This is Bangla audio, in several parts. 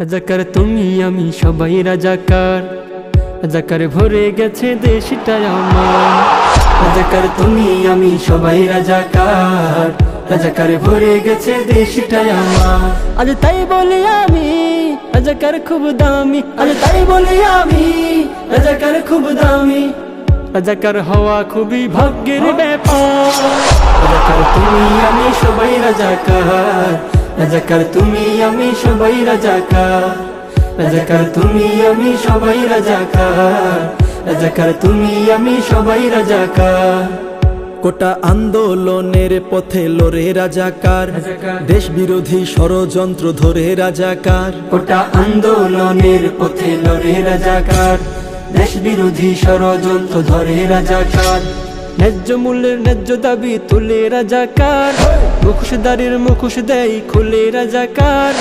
রাজাকার তুমি, আমি সবাই রাজাকার। রাজাকার ভরে গেছে দেশটা আমার। রাজাকার তুমি, আমি সবাই রাজাকার। রাজাকার ভরে গেছে দেশটা আমার। আজ তাই বলে আমি রাজাকার খুব দামি। আজ তাই বলে আমি রাজাকার খুব দামি। রাজাকার হওয়া খুবই ভাগ্যের ব্যাপার। রাজাকার তুমি, আমি সবাই রাজাকার। রাজাকার তুমি আমি সবাই রাজাকার। রাজাকার তুমি আমি সবাই রাজাকার। রাজাকার তুমি আমি সবাই রাজাকার। কোটা আন্দোলনের পথে লড়ে রাজাকার। দেশ বিরোধী ষড়যন্ত্র ধরে রাজাকার। গোটা আন্দোলনের পথে লড়ে রাজাকার। দেশ বিরোধী ষড়যন্ত্র ধরে রাজাকার। ন্যায্য মূল্যের ন্যায্য দাবি তুলে রাজাকার মুখোশদারির মুখোশ দেয় খুলে রাজাকার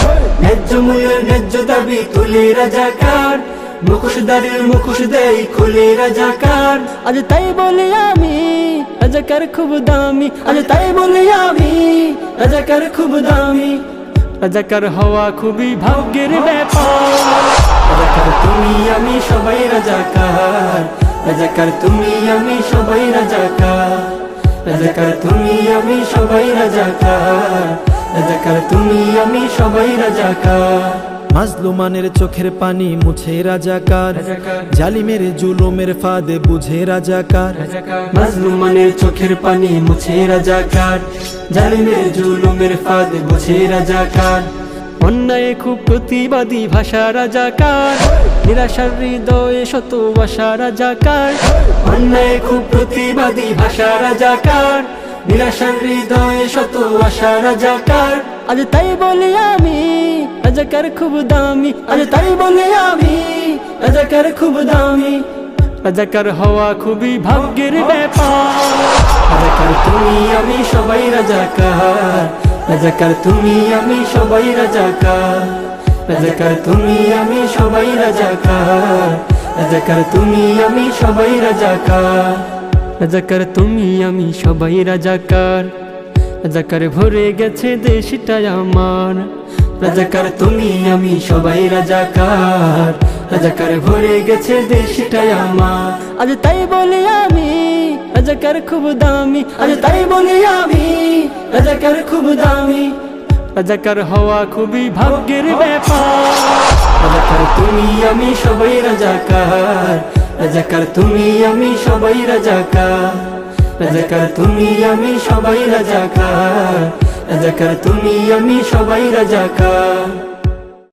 ন্যায্য মূল্যের ন্যায্য দাবি তুলে রাজাকার মুখোশদারির মুখোশ দেয় খুলে রাজাকার আজ তাই বলে আমি রাজাকার খুব দামি। আজ তাই বলে আমি রাজাকার খুব দামি। রাজাকার হওয়া খুবই ভাগ্যের ব্যাপার। রাজাকার তুমি আমি সবাই রাজাকার রাজাকার তুমি আমি সবাই রাজাকার। রাজাকার তুমি আমি সবাই রাজাকার। রাজাকার তুমি আমি সবাই রাজাকার। মাজলুমানের চোখের পানি মুছে রাজাকার। জালিমের জুলুমের ফাঁদে বুঝে রাজাকার। মাজলুমানের চোখের পানি মুছে রাজাকার। জালিমের জুলুমের ফাঁদ বুঝে রাজাকার। অন্যায় খুব প্রতিবাদী ভাষা রাজাকার, নিরাশার হৃদয়ে শত আশা রাজাকার। অন্যায় খুব প্রতিবাদী ভাষা রাজাকার, নিরাশার হৃদয়ে শত আশা রাজাকার। আজ তাই বলে আমি, রাজাকার খুব দামি। আজ তাই বলে আমি, রাজাকার খুব দামি। রাজাকার হওয়া খুবই ভাগ্যের ব্যাপার। রাজাকার তুমি, আমি সবাই রাজাকার। রাজাকার তুমি, আমি সবাই রাজাকার। রাজাকার তুমি, আমি সবাই রাজাকার। রাজাকার তুমি, আমি সবাই রাজাকার। রাজাকার তুমি, আমি সবাই রাজাকার। রাজাকার ভরে গেছে দেশটা আমার। রাজাকার তুমি, আমি সবাই রাজাকার। রাজাকার ভরে গেছে দেশটা আমার। আজ তাই বলে আমি রাজাকার খুব দামি, আজ তাই বলে আমি, রাজাকার খুব দামি। রাজাকার হওয়া খুবই ভাগ্যের ব্যাপার। রাজাকার তুমি, আমি সবাই রাজাকার। রাজাকার তুমি, আমি সবাই রাজাকার। রাজাকার তুমি, আমি সবাই রাজাকার। রাজাকার তুমি, আমি সবাই রাজাকার।